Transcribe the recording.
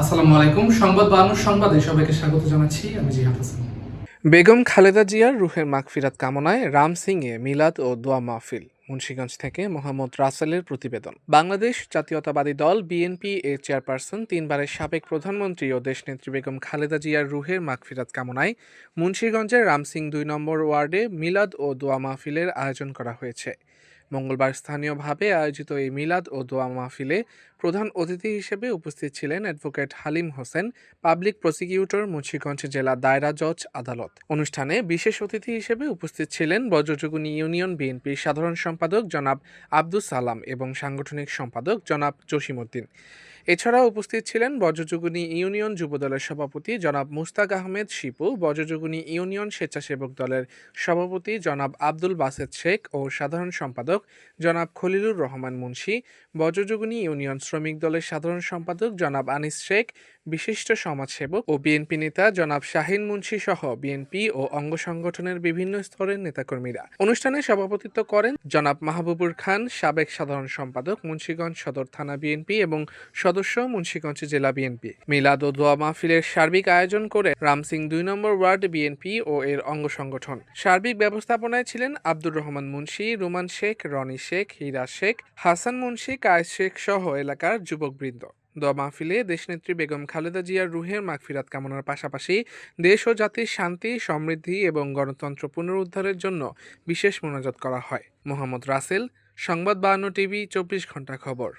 আসসালামু আলাইকুম। সংবাদ বাহানুর সংবাদে সবাইকে স্বাগত জানাচ্ছি। আমি জিহাদ হাসান। বেগম খালেদা জিয়ার রুহের মাগফিরাত কামনায় রাম সিংয়ে মিলাদ ও দোয়া মাহফিল, মুন্সিগঞ্জ থেকে মোহাম্মদ রাসেলের প্রতিবেদন। বাংলাদেশ জাতীয়তাবাদী দল, বিএনপি এর চেয়ারপারসন, তিনবারের সাবেক প্রধানমন্ত্রী ও দেশনেত্রী বেগম খালেদা জিয়ার রুহের মাগফিরাত কামনায় মুন্সিগঞ্জের রামসিং দুই নম্বর ওয়ার্ডে মিলাদ ও দোয়া মাহফিলের আয়োজন করা হয়েছে। মঙ্গলবার স্থানীয়ভাবে আয়োজিত এই মিলাদ ও দোয়া মাহফিলে প্রধান অতিথি হিসেবে উপস্থিত ছিলেন advocate Halim Hossain, public prosecutor Munshiganj জেলা দায়রা জজ আদালত। অনুষ্ঠানে বিশেষ অতিথি হিসেবে উপস্থিত ছিলেন বজ্রযোগুনি ইউনিয়ন বিএনপির সাধারণ সম্পাদক জনাব আব্দুস সালাম এবং সাংগঠনিক সম্পাদক জনাব জসিমউদ্দিন। এছাড়াও উপস্থিত ছিলেন বজ্রযোগুনি ইউনিয়ন যুবদলের সভাপতি জনাব মুস্তাক আহমেদ শিপু বজ্রযোগুনি ইউনিয়ন স্বেচ্ছাসেবক দলের সভাপতি জনাব আব্দুল বাসেদ শেখ ও সাধারণ সম্পাদক জনাব খলিলুর রহমান মুন্সি, বজ্রযোগুনি ইউনিয়ন শ্রমিক দলের সাধারণ সম্পাদক জনাব আনিস শেখ, বিশিষ্ট সমাজসেবক ও বিএনপি নেতা জনাব শাহিন মুন্সি সহ বিএনপি ও অঙ্গ সংগঠনের বিভিন্ন স্তরের নেতাকর্মীরা। অনুষ্ঠানে সভাপতিত্ব করেন জনাব মাহবুবুর খান, সাবেক সাধারণ সম্পাদক মুন্সিগঞ্জ সদর থানা বিএনপি এবং সদস্য মুন্সিগঞ্জ জেলা বিএনপি। মিলাদ ও দোয়া মাহফিলের সার্বিক আয়োজন করে রামসিং দুই নম্বর ওয়ার্ড বিএনপি ও এর অঙ্গ সংগঠন। সার্বিক ব্যবস্থাপনায় ছিলেন আব্দুর রহমান মুন্সি, রুমান শেখ রনি শেখ, হীরা শেখ, হাসান মুন্সি, কায়েস শেখ সহ এলাকার যুবকবৃন্দ। দোয়া মাহফিলে দেশনেত্রী বেগম খালেদা জিয়ার রুহের মাগফিরাত কামনার পাশাপাশি দেশ ও জাতির শান্তি, সমৃদ্ধি এবং গণতন্ত্র পুনরুদ্ধারের জন্য বিশেষ মোনাজাত করা হয়। মোহাম্মদ রাসেল, সংবাদ বাহান্ন টিভি, চব্বিশ ঘণ্টা খবর।